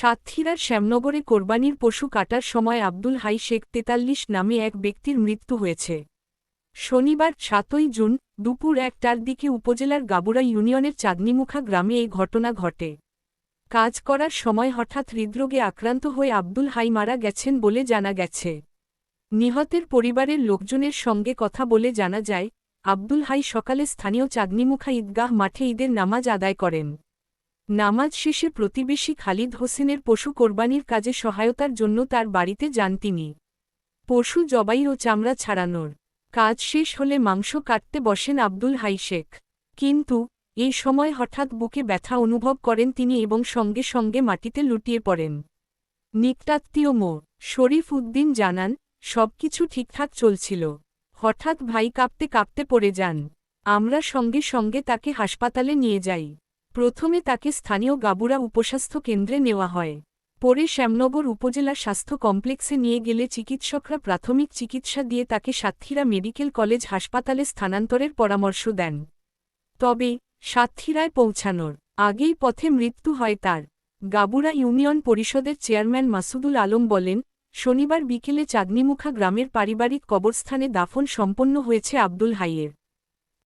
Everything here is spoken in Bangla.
সাতক্ষীরার শ্যামনগরে কোরবানির পশু কাটার সময় আব্দুল হাই শেখ তেতাল্লিশ নামে এক ব্যক্তির মৃত্যু হয়েছে। শনিবার সাতই জুন, দুপুর একটার দিকে উপজেলার গাবুরা ইউনিয়নের চাঁদনিমুখা গ্রামে এই ঘটনা ঘটে। কাজ করার সময় হঠাৎ হৃদরোগে আক্রান্ত হয়ে আব্দুল হাই মারা গেছেন বলে জানা গেছে। নিহতের পরিবারের লোকজনের সঙ্গে কথা বলে জানা যায়, আব্দুল হাই সকালে স্থানীয় চাঁদনিমুখা ঈদগাহ মাঠে ঈদের নামাজ আদায় করেন। নামাজ শেষে প্রতিবেশী খালিদ হোসেনের পশু কোরবানির কাজে সহায়তার জন্য তার বাড়িতে যান তিনি। পশু জবাই ও চামড়া ছাড়ানোর কাজ শেষ হলে মাংস কাটতে বসেন আব্দুল হাই শেখ। কিন্তু এই সময় হঠাৎ বুকে ব্যথা অনুভব করেন তিনি এবং সঙ্গে সঙ্গে মাটিতে লুটিয়ে পড়েন। নিকটাত্মীয় মো. শরীফ উদ্দিন জানান, সবকিছু ঠিকঠাক চলছিল। হঠাৎ ভাই কাঁপতে কাঁপতে পড়ে যান। আমরা সঙ্গে সঙ্গে তাকে হাসপাতালে নিয়ে যাই। প্রথমে তাকে স্থানীয় গাবুরা উপস্বাস্থ্য কেন্দ্রে নেওয়া হয়। পরে শ্যামনগর উপজেলা স্বাস্থ্য কমপ্লেক্সে নিয়ে গেলে চিকিৎসকরা প্রাথমিক চিকিৎসা দিয়ে তাকে সাতক্ষীরা মেডিকেল কলেজ হাসপাতালে স্থানান্তরের পরামর্শ দেন। তবে, সাতক্ষীরায় পৌঁছানোর আগেই পথে মৃত্যু হয় তার। গাবুরা ইউনিয়ন পরিষদের চেয়ারম্যান মাসুদুল আলম বলেন, শনিবার বিকেলে চাঁদনিমুখা গ্রামের পারিবারিক কবরস্থানে দাফন সম্পন্ন হয়েছে আব্দুল হাইয়ের।